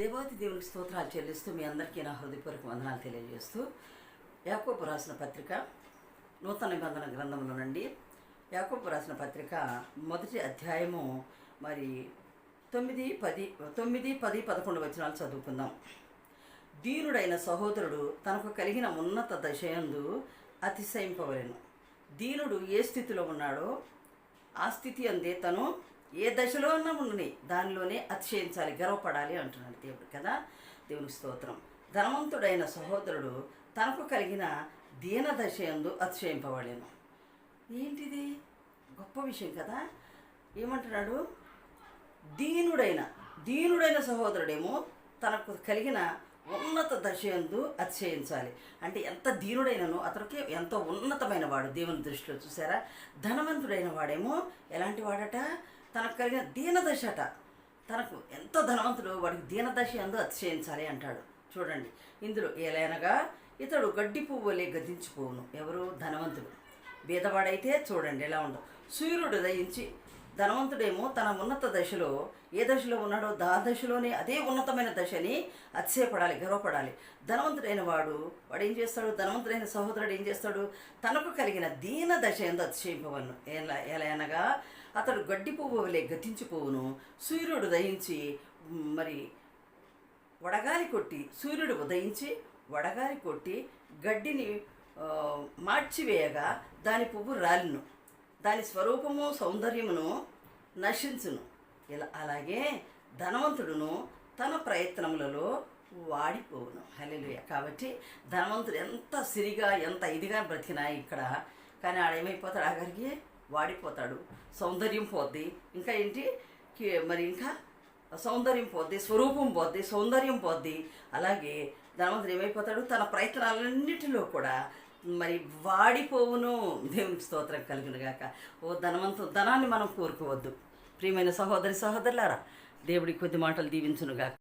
దేవాది దేవుడికి స్తోత్రాలు చెల్లిస్తూ మీ అందరికీ నా హృదయపూర్వక వందనాలు తెలియజేస్తూ యాకోబు రాసిన పత్రిక నూతన నిబంధన గ్రంథంలో నుండి యాకోబు రాసిన పత్రిక మొదటి అధ్యాయము మరి తొమ్మిది పది తొమ్మిది పది పదకొండు వచనాలు చదువుకుందాం. దీనుడైన సహోదరుడు తనకు కలిగిన ఉన్నత దశయందు అతిశయింపవలను. దీనుడు ఏ స్థితిలో ఉన్నాడో ఆ స్థితి అందే తను ఏ దశలో ఉన్నా ఉండని దానిలోనే అతిశయించాలి గర్వపడాలి అంటున్నాడు దేవుడు కదా? దేవుని స్తోత్రం. ధనవంతుడైన సహోదరుడు తనకు కలిగిన దీన దశ ఎందు అతిశయింపబడేను. ఏంటిది? గొప్ప విషయం కదా? ఏమంటున్నాడు? దీనుడైన దీనుడైన సహోదరుడేమో తనకు కలిగిన ఉన్నత దశ ఎందు అతిశయించాలి. అంటే ఎంత దీనుడైనను అతనికి ఎంతో ఉన్నతమైన వాడు దేవుని దృష్టిలో చూసారా? ధనవంతుడైన వాడేమో ఎలాంటి వాడట? తనకు కలిగిన దీనదశట తనకు ఎంతో ధనవంతుడు వాడికి దీనదశ ఎందు అతిశయించాలి అంటాడు. చూడండి. ఇందులో ఏలైనగా ఇతడు గడ్డి పువ్వులే వలె గతించిపోవును. ఎవరు? ధనవంతుడు. బీదవాడైతే చూడండి ఎలా ఉండవు సూర్యుడు దయించి ధనవంతుడేమో తన ఉన్నత దశలో ఏ దశలో ఉన్నాడో దా దశలోనే అదే ఉన్నతమైన దశని అతిశయపడాలి గర్వపడాలి. ధనవంతుడైన వాడు వాడు ఏం చేస్తాడు? ధనవంతుడైన సహోదరుడు ఏం చేస్తాడు? తనకు కలిగిన దీన దశ ఎందు అతిశయింపవలను ఎలా ఎలా అనగా అతడు గడ్డి పువ్వు వలె గతించిపోవును. సూర్యుడు దయించి మరి వడగాలి కొట్టి సూర్యుడు ఉదయించి వడగాలి కొట్టి గడ్డిని మార్చివేయగా దాని పువ్వు రాలిను. దాని స్వరూపము సౌందర్యమును నశించును. ఇలా అలాగే ధనవంతుడును తన ప్రయత్నములలో వాడిపోవును. హల్లెలూయ. కాబట్టి ధనవంతుడు ఎంత సిరిగా ఎంత ఇదిగా బ్రతికినా ఇక్కడ కానీ ఆడేమైపోతాడు? ఆఖరికి వాడిపోతాడు. సౌందర్యం పోద్ది. ఇంకా ఏంటి? మరి ఇంకా? సౌందర్యం పోద్ది స్వరూపం పోద్ది సౌందర్యం పోద్ది. అలాగే ధనవంతుడు ఏమైపోతాడు? తన ప్రయత్నాలన్నిటిలో కూడా మరి వాడిపోవును. దేవునికి స్తోత్రం కలిగిన గాక ఓ ధనవంతు ధనాన్ని మనం కోరుకోవద్దు. ప్రియమైన సహోదరి సహోదరులారా దేవుడి కొద్ది మాటలు దీవించునుగాక.